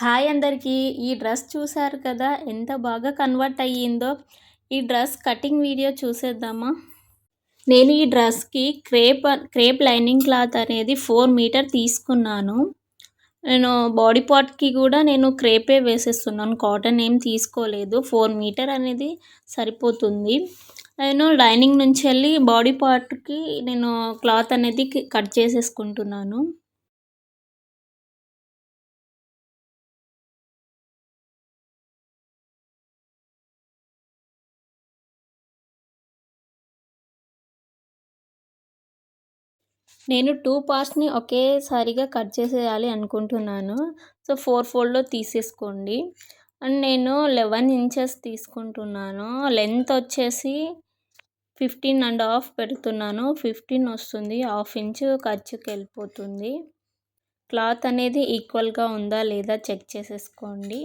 Hi అందరికీ. ఈ dress చూసారు కదా ఎంత బాగా కన్వర్ట్ అయ్యిందో. ఈ డ్రెస్ కటింగ్ వీడియో చూసేద్దామా? నేను ఈ డ్రెస్కి క్రేప్ క్రేప్ లైనింగ్ క్లాత్ అనేది ఫోర్ మీటర్ తీసుకున్నాను. నేను బాడీ పార్ట్కి కూడా నేను క్రేపే వేసేస్తున్నాను. కాటన్ ఏం తీసుకోలేదు. ఫోర్ మీటర్ అనేది సరిపోతుంది. నేను లైనింగ్ నుంచి వెళ్ళి బాడీ పార్ట్కి నేను క్లాత్ అనేది కట్ చేసేసుకుంటున్నాను. నేను టూ పార్ట్స్ని ఒకేసారిగా కట్ చేసేయాలి అనుకుంటున్నాను. సో ఫోర్ ఫోల్డ్లో తీసేసుకోండి. అండ్ నేను లెవెన్ ఇంచెస్ తీసుకుంటున్నాను. లెంత్ వచ్చేసి ఫిఫ్టీన్ అండ్ హాఫ్ పెడుతున్నాను. ఫిఫ్టీన్ వస్తుంది. హాఫ్ ఇంచ్ ఖర్చుకి వెళ్ళిపోతుంది. క్లాత్ అనేది ఈక్వల్గా ఉందా లేదా చెక్ చేసేసుకోండి.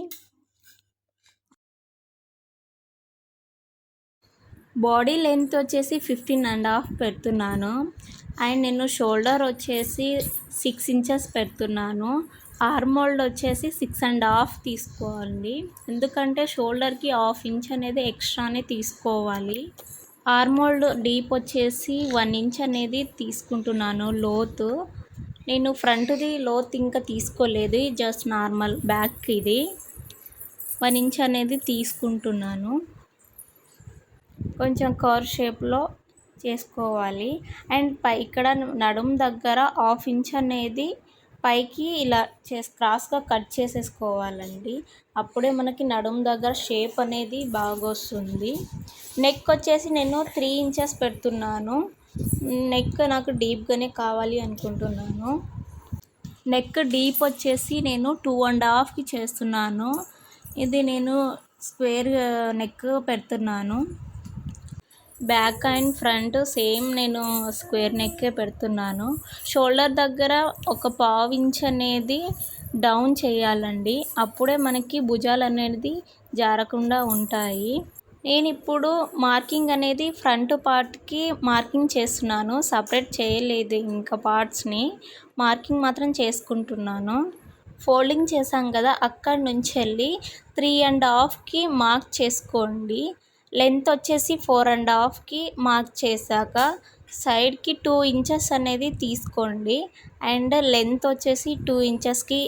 బాడీ లెంత్ వచ్చేసి ఫిఫ్టీన్ అండ్ హాఫ్ పెడుతున్నాను. అండ్ నేను షోల్డర్ వచ్చేసి సిక్స్ ఇంచెస్ పెడుతున్నాను. ఆర్మోల్డ్ వచ్చేసి సిక్స్ అండ్ హాఫ్ తీసుకోవాలి. ఎందుకంటే షోల్డర్కి హాఫ్ ఇంచ్ అనేది ఎక్స్ట్రానే తీసుకోవాలి. ఆర్మోల్డ్ డీప్ వచ్చేసి వన్ ఇంచ్ అనేది తీసుకుంటున్నాను లోతు. నేను ఫ్రంట్ది లోత్ ఇంకా తీసుకోలేదు జస్ట్ నార్మల్ బ్యాక్ ఇది. వన్ ఇంచ్ అనేది తీసుకుంటున్నాను. కొంచెం కవర్ షేప్లో చేసుకోవాలి. అండ్ పై ఇక్కడ నడుం దగ్గర హాఫ్ ఇంచ్ అనేది పైకి ఇలా చేసి క్రాస్గా కట్ చేసేసుకోవాలండి. అప్పుడే మనకి నడుం దగ్గర షేప్ అనేది బాగా వస్తుంది నెక్ వచ్చేసి నేను త్రీ ఇంచెస్ పెడుతున్నాను. నెక్ నాకు డీప్గానే కావాలి అనుకుంటున్నాను. నెక్ డీప్ వచ్చేసి నేను టూ అండ్ హాఫ్కి చేస్తున్నాను. ఇది నేను స్క్వేర్ నెక్ పెడుతున్నాను. బ్యాక్ అండ్ ఫ్రంట్ సేమ్ నేను స్క్వేర్ నెక్కే పెడుతున్నాను. షోల్డర్ దగ్గర ఒక పావు ఇంచ్ అనేది డౌన్ చేయాలండి. అప్పుడే మనకి భుజాలు అనేది జారకుండా ఉంటాయి. నేను ఇప్పుడు మార్కింగ్ అనేది ఫ్రంట్ పార్ట్కి మార్కింగ్ చేస్తున్నాను. సపరేట్ చేయలేదు ఇంకా పార్ట్స్ని. మార్కింగ్ మాత్రం చేసుకుంటున్నాను. ఫోల్డింగ్ చేసాం కదా అక్కడి నుంచి వెళ్ళి త్రీ అండ్ హాఫ్కి మార్క్ చేసుకోండి. లెంత్ వచ్చేసి ఫోర్ అండ్ హాఫ్కి మార్క్ చేశాక సైడ్కి టూ ఇంచెస్ అనేది తీసుకోండి. అండ్ లెంత్ వచ్చేసి టూ ఇంచెస్కి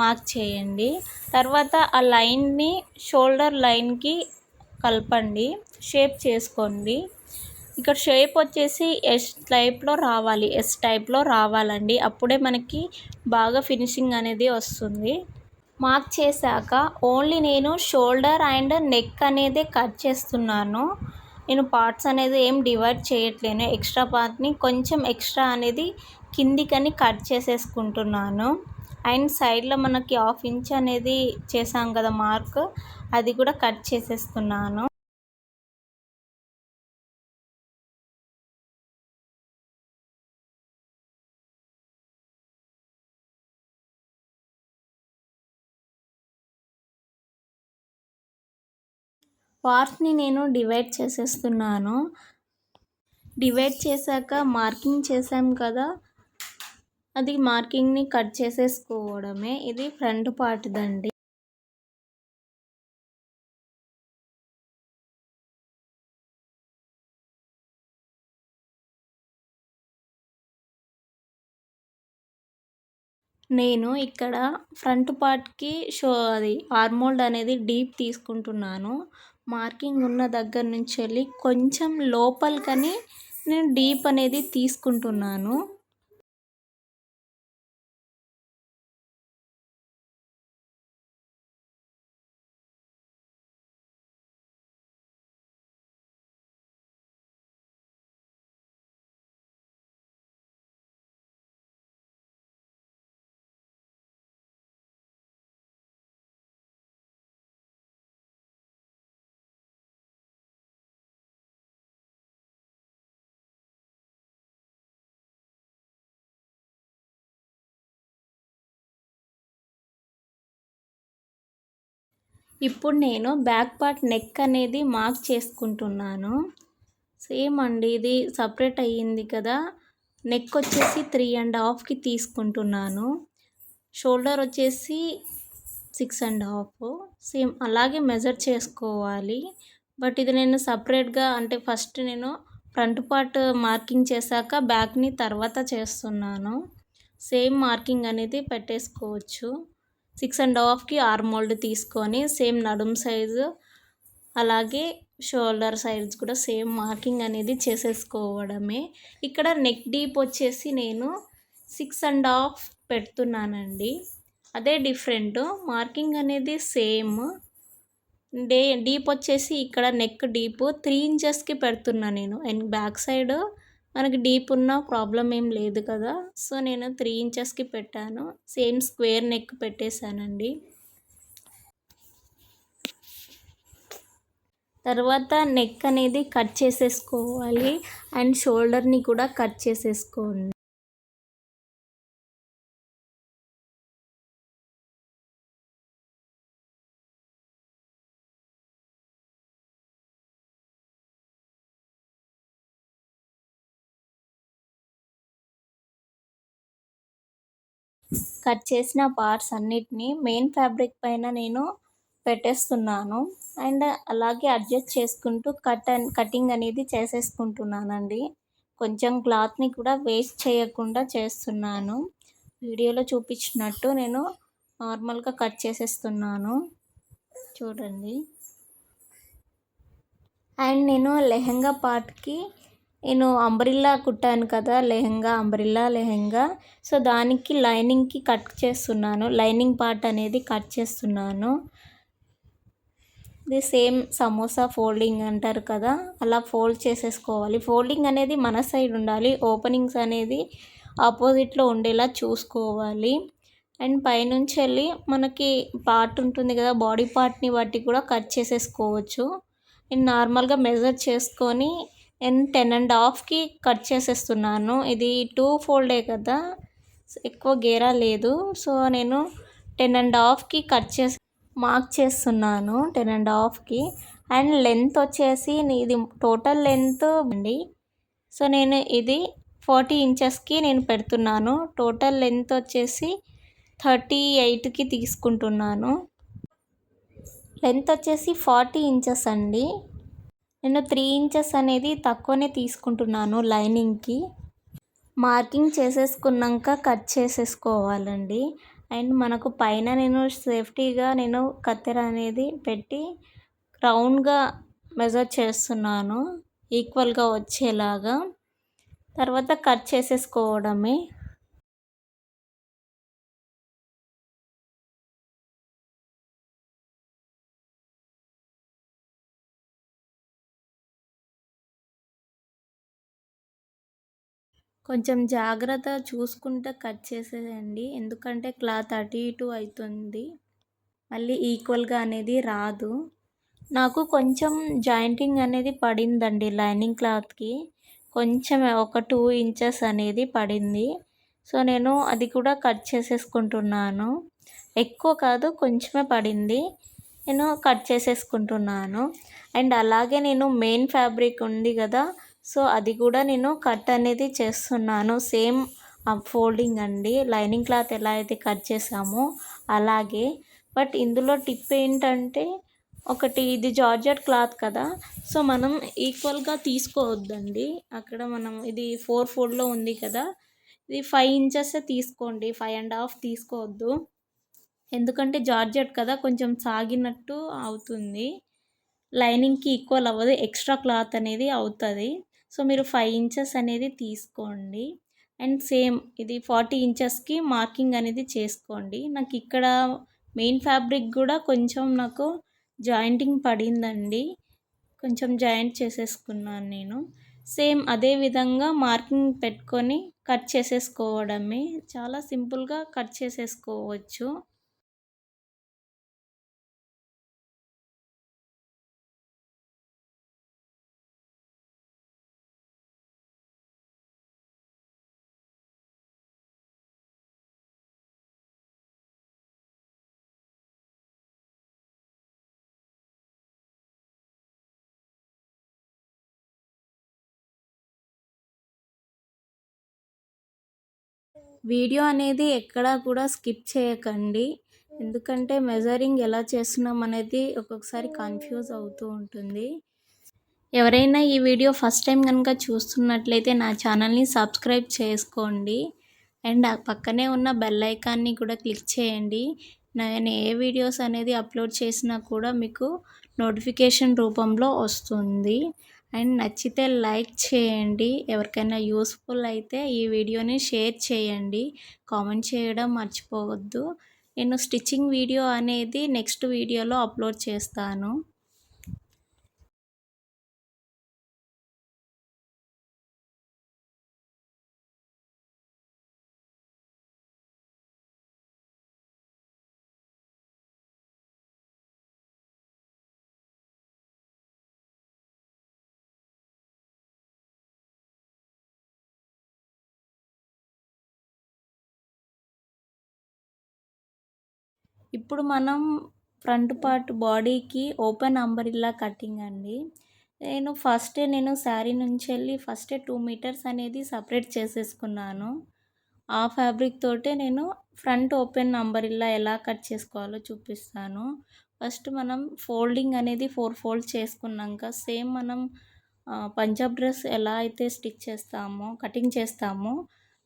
మార్క్ చేయండి. తర్వాత ఆ లైన్ని షోల్డర్ లైన్కి కలపండి. షేప్ చేసుకోండి. ఇక్కడ షేప్ వచ్చేసి ఎస్ టైప్లో రావాలి. ఎస్ టైప్లో రావాలండి. అప్పుడే మనకి బాగా ఫినిషింగ్ అనేది వస్తుంది. మార్క్ చేశాక ఓన్లీ నేను షోల్డర్ అండ్ నెక్ అనేది కట్ చేస్తున్నాను. నేను పార్ట్స్ అనేది ఏం డివైడ్ చేయట్లేను. ఎక్స్ట్రా పార్ట్ని కొంచెం ఎక్స్ట్రా అనేది కిందికని కట్ చేసేసుకుంటున్నాను. అండ్ సైడ్లో మనకి హాఫ్ ఇంచ్ అనేది చేసాం కదా మార్క్ అది కూడా కట్ చేసేస్తున్నాను. పార్ట్ని నేను డివైడ్ చేసేస్తున్నాను. డివైడ్ చేశాక మార్కింగ్ చేసాం కదా అది మార్కింగ్ని కట్ చేసేసుకోవడమే. ఇది ఫ్రంట్ పార్ట్దండి. నేను ఇక్కడ ఫ్రంట్ పార్ట్కి షో అది ఆర్మోల్డ్ అనేది డీప్ తీసుకుంటున్నాను. మార్కింగ్ ఉన్న దగ్గర నుంచి వెళ్ళి కొంచెం లోపలికని నేను డీప్ అనేది తీసుకుంటున్నాను. ఇప్పుడు నేను బ్యాక్ పార్ట్ నెక్ అనేది మార్క్ చేసుకుంటున్నాను. సేమ్ అండి ఇది సపరేట్ అయ్యింది కదా. నెక్ వచ్చేసి త్రీ అండ్ హాఫ్కి తీసుకుంటున్నాను. షోల్డర్ వచ్చేసి సిక్స్ అండ్ హాఫ్. సేమ్ అలాగే మెజర్ చేసుకోవాలి. బట్ ఇది నేను సపరేట్గా అంటే ఫస్ట్ నేను ఫ్రంట్ పార్ట్ మార్కింగ్ చేశాక బ్యాక్ని తర్వాత చేస్తున్నాను. సేమ్ మార్కింగ్ అనేది పెట్టేసుకోవచ్చు. సిక్స్ అండ్ హాఫ్కి ఆర్ మోల్డ్ తీసుకొని సేమ్ నడుం సైజు అలాగే షోల్డర్ సైజ్ కూడా సేమ్ మార్కింగ్ అనేది చేసేసుకోవడమే. ఇక్కడ నెక్ డీప్ వచ్చేసి నేను సిక్స్ అండ్ హాఫ్ పెడుతున్నానండి. అదే డిఫరెంట్ మార్కింగ్ అనేది సేమ్. డే డీప్ వచ్చేసి ఇక్కడ నెక్ డీప్ త్రీ ఇంచెస్కి పెడుతున్నా నేను. అండ్ బ్యాక్ సైడ్ మనకి డీప్ ఉన్న ప్రాబ్లం ఏం లేదు కదా. సో నేను త్రీ ఇంచెస్కి పెట్టాను. సేమ్ స్క్వేర్ నెక్ పెట్టేశానండి. తర్వాత నెక్ అనేది కట్ చేసేసుకోవాలి. అండ్ షోల్డర్ని కూడా కట్ చేసేసుకోండి. కట్ చేసిన పార్ట్స్ అన్నిటినీ మెయిన్ ఫ్యాబ్రిక్ పైన నేను పెట్టేస్తున్నాను. అండ్ అలాగే అడ్జస్ట్ చేసుకుంటూ కట్ అండ్ కటింగ్ అనేది చేసేసుకుంటున్నానండి. కొంచెం క్లాత్ని కూడా వేస్ట్ చేయకుండా చేస్తున్నాను. వీడియోలో చూపించినట్టు నేను నార్మల్గా కట్ చేసేస్తున్నాను. చూడండి. అండ్ నేను లెహంగా పార్ట్కి నేను అంబ్రిల్లా కుట్టాను కదా లెహంగా అంబ్రిల్లా లెహంగా. సో దానికి లైనింగ్కి కట్ చేస్తున్నాను. లైనింగ్ పార్ట్ అనేది కట్ చేస్తున్నాను. ఇది సేమ్ సమోసా ఫోల్డింగ్ అంటారు కదా అలా ఫోల్డ్ చేసేసుకోవాలి. ఫోల్డింగ్ అనేది మన సైడ్ ఉండాలి. ఓపెనింగ్స్ అనేది ఆపోజిట్లో ఉండేలా చూసుకోవాలి. అండ్ పైనుంచి వెళ్ళి మనకి పార్ట్ ఉంటుంది కదా బాడీ పార్ట్ని బట్టి కూడా కట్ చేసేసుకోవచ్చు. నేను నార్మల్గా మెజర్ చేసుకొని నేను టెన్ అండ్ హాఫ్కి కట్ చేసేస్తున్నాను. ఇది టూ ఫోల్డే కదా ఎక్కువ గేరా లేదు. సో నేను టెన్ అండ్ హాఫ్కి కట్ చేసి మార్క్ చేస్తున్నాను టెన్ అండ్ హాఫ్కి. అండ్ లెంత్ వచ్చేసి ఇది టోటల్ లెంత్ అండి. సో నేను ఇది ఫార్టీ ఇంచెస్కి నేను పెడుతున్నాను. టోటల్ లెంత్ వచ్చేసి థర్టీ ఎయిట్కి తీసుకుంటున్నాను. లెంత్ వచ్చేసి ఫార్టీ ఇంచెస్ అండి. నేను త్రీ ఇంచెస్ అనేది తక్కువనే తీసుకుంటున్నాను లైనింగ్కి. మార్కింగ్ చేసేసుకున్నాక కట్ చేసేసుకోవాలండి. అండ్ మనకు పైన నేను సేఫ్టీగా నేను కత్తెర అనేది పెట్టి రౌండ్గా మెజర్ చేస్తున్నాను. ఈక్వల్గా వచ్చేలాగా. తర్వాత కట్ చేసేసుకోవడమే. కొంచెం జాగ్రత్త చూసుకుంటే కట్ చేసేయండి. ఎందుకంటే క్లాత్ అటు ఇటు అవుతుంది మళ్ళీ ఈక్వల్గా అనేది రాదు. నాకు కొంచెం జాయింటింగ్ అనేది పడిందండి లైనింగ్ క్లాత్కి కొంచెం ఒక టూ ఇంచెస్ అనేది పడింది. సో నేను అది కూడా కట్ చేసేసుకుంటున్నాను. ఎక్కువ కాదు కొంచెమే పడింది. నేను కట్ చేసేసుకుంటున్నాను. అండ్ అలాగే నేను మెయిన్ ఫ్యాబ్రిక్ ఉంది కదా సో అది కూడా నేను కట్ అనేది చేస్తున్నాను. సేమ్ ఫోల్డింగ్ అండి. లైనింగ్ క్లాత్ ఎలా అయితే కట్ చేసామో అలాగే. బట్ ఇందులో టిప్ ఏంటంటే ఒకటి ఇది జార్జెట్ క్లాత్ కదా. సో మనం ఈక్వల్గా తీసుకోవద్దండి. అక్కడ మనం ఇది ఫోర్ ఫోల్డ్లో ఉంది కదా. ఇది ఫైవ్ ఇంచెస్ తీసుకోండి. ఫైవ్ అండ్ హాఫ్ తీసుకోవద్దు. ఎందుకంటే జార్జెట్ కదా కొంచెం సాగినట్టు అవుతుంది. లైనింగ్కి ఈక్వల్ అవ్వదు. ఎక్స్ట్రా క్లాత్ అనేది అవుతుంది. సో మీరు ఫైవ్ ఇంచెస్ అనేది తీసుకోండి. అండ్ సేమ్ ఇది ఫార్టీ ఇంచెస్కి మార్కింగ్ అనేది చేసుకోండి. నాకు ఇక్కడ మెయిన్ ఫ్యాబ్రిక్ కూడా కొంచెం నాకు జాయింటింగ్ పడిందండి. కొంచెం జాయింట్ చేసేసుకున్నాను నేను. సేమ్ అదే విధంగా మార్కింగ్ పెట్టుకొని కట్ చేసేసుకోవడమే. చాలా సింపుల్గా కట్ చేసేసుకోవచ్చు. వీడియో అనేది ఎక్కడా కూడా స్కిప్ చేయకండి. ఎందుకంటే మెజరింగ్ ఎలా చేస్తున్నాం అనేది ఒక్కొక్కసారి కన్ఫ్యూజ్ అవుతూ ఉంటుంది. ఎవరైనా ఈ వీడియో ఫస్ట్ టైం కనుక చూస్తున్నట్లయితే నా ఛానల్ని సబ్స్క్రైబ్ చేసుకోండి. అండ్ ఆ పక్కనే ఉన్న బెల్ ఐకాన్ని కూడా క్లిక్ చేయండి. నేను ఏ వీడియోస్ అనేది అప్లోడ్ చేసినా కూడా మీకు నోటిఫికేషన్ రూపంలో వస్తుంది. అండ్ నచ్చితే లైక్ చేయండి. ఎవరికైనా యూస్ఫుల్ అయితే ఈ వీడియోని షేర్ చేయండి. కామెంట్ చేయడం మర్చిపోవద్దు. నేను స్టిచ్చింగ్ వీడియో అనేది నెక్స్ట్ వీడియోలో అప్లోడ్ చేస్తాను. ఇప్పుడు మనం ఫ్రంట్ పార్ట్ బాడీకి ఓపెన్ అంబరిల్లా కటింగ్ అండి. నేను ఫస్టే నేను శారీ నుంచి వెళ్ళి ఫస్టే టూ మీటర్స్ అనేది సపరేట్ చేసేసుకున్నాను. ఆ ఫ్యాబ్రిక్ తోటే నేను ఫ్రంట్ ఓపెన్ అంబరిల్లా ఎలా కట్ చేసుకోవాలో చూపిస్తాను. ఫస్ట్ మనం ఫోల్డింగ్ అనేది ఫోర్ ఫోల్డ్ చేసుకున్నాక సేమ్ మనం పంజాబ్ డ్రెస్ ఎలా అయితే స్టిచ్ చేస్తామో కటింగ్ చేస్తామో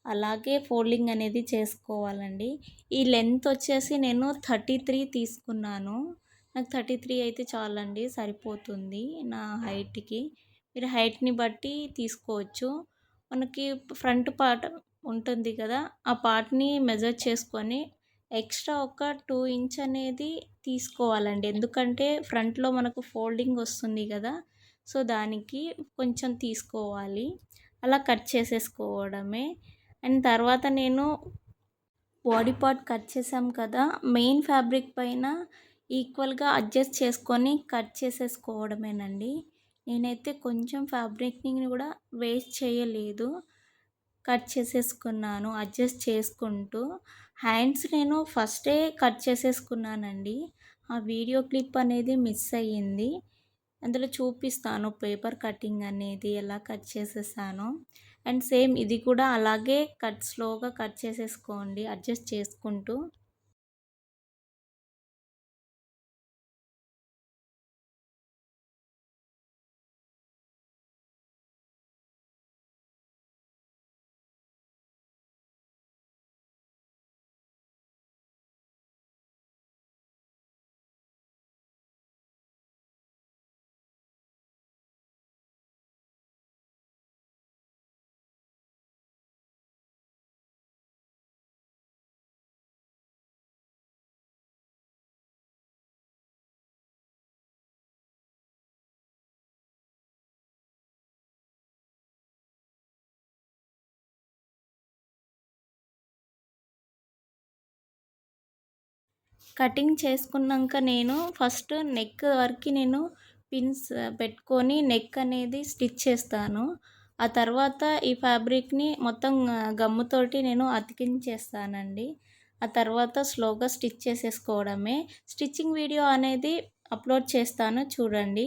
అలాగే ఫోల్డింగ్ అనేది చేసుకోవాలండి. ఈ లెంత్ వచ్చేసి నేను థర్టీ త్రీ తీసుకున్నాను. నాకు థర్టీ త్రీ అయితే చాలండి సరిపోతుంది నా హైట్కి. మీరు హైట్ని బట్టి తీసుకోవచ్చు. మనకి ఫ్రంట్ పార్ట్ ఉంటుంది కదా ఆ పార్ట్ని మెజర్ చేసుకొని ఎక్స్ట్రా ఒక టూ ఇంచ్ అనేది తీసుకోవాలండి. ఎందుకంటే ఫ్రంట్లో మనకు ఫోల్డింగ్ వస్తుంది కదా సో దానికి కొంచెం తీసుకోవాలి. అలా కట్ చేసేసుకోవడమే. అండ్ తర్వాత నేను బాడీ పార్ట్ కట్ చేసాం కదా మెయిన్ ఫ్యాబ్రిక్ పైన ఈక్వల్గా అడ్జస్ట్ చేసుకొని కట్ చేసేసుకోవడమేనండి. నేనైతే కొంచెం ఫ్యాబ్రిక్ని కూడా వేస్ట్ చేయలేదు. కట్ చేసేసుకున్నాను అడ్జస్ట్ చేసుకుంటూ. హ్యాండ్స్ నేను ఫస్టే కట్ చేసేసుకున్నానండి. ఆ వీడియో క్లిప్ అనేది మిస్ అయ్యింది. అందులో చూపిస్తాను పేపర్ కటింగ్ అనేది ఎలా కట్ చేసేసాను. అండ్ సేమ్ ఇది కూడా అలాగే కట్ స్లోగా కట్ చేసేసుకోండి అడ్జస్ట్ చేసుకుంటూ. కటింగ్ చేసుకున్నాక నేను ఫస్ట్ నెక్ వరకు నేను పిన్స్ పెట్టుకొని నెక్ అనేది స్టిచ్ చేస్తాను. ఆ తర్వాత ఈ ఫ్యాబ్రిక్ని మొత్తం గమ్ముతోటి నేను అతికించేస్తానండి. ఆ తర్వాత స్లోగా స్టిచ్ చేసేసుకోవడమే. స్టిచ్చింగ్ వీడియో అనేది అప్లోడ్ చేస్తాను చూడండి.